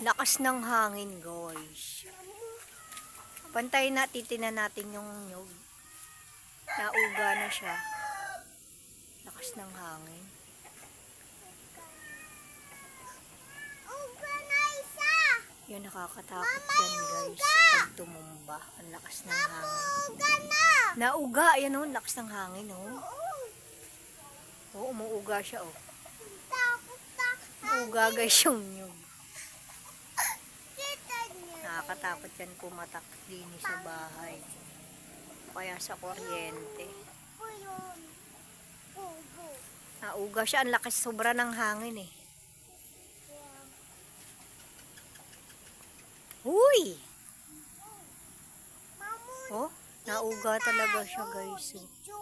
Lakas ng hangin, guys. Pantayin na, titinan natin yung nyug. Nauga na siya. Lakas ng hangin. Uga na isa! Yun, nakakatakot yan, guys. Pag tumumba. Ang lakas ng hangin. Uga na! Nauga, yan oh, lakas ng hangin, oh. Oo, umuuga siya, oh. Umuuga, guys, yung nyug. Nakakatakot yan pumatak din sa bahay. Kaya sa kuryente. Nauga siya, ang lakas sobra ng hangin eh. Uy! Mamu. Oh, nauga talaga siya guys. oh.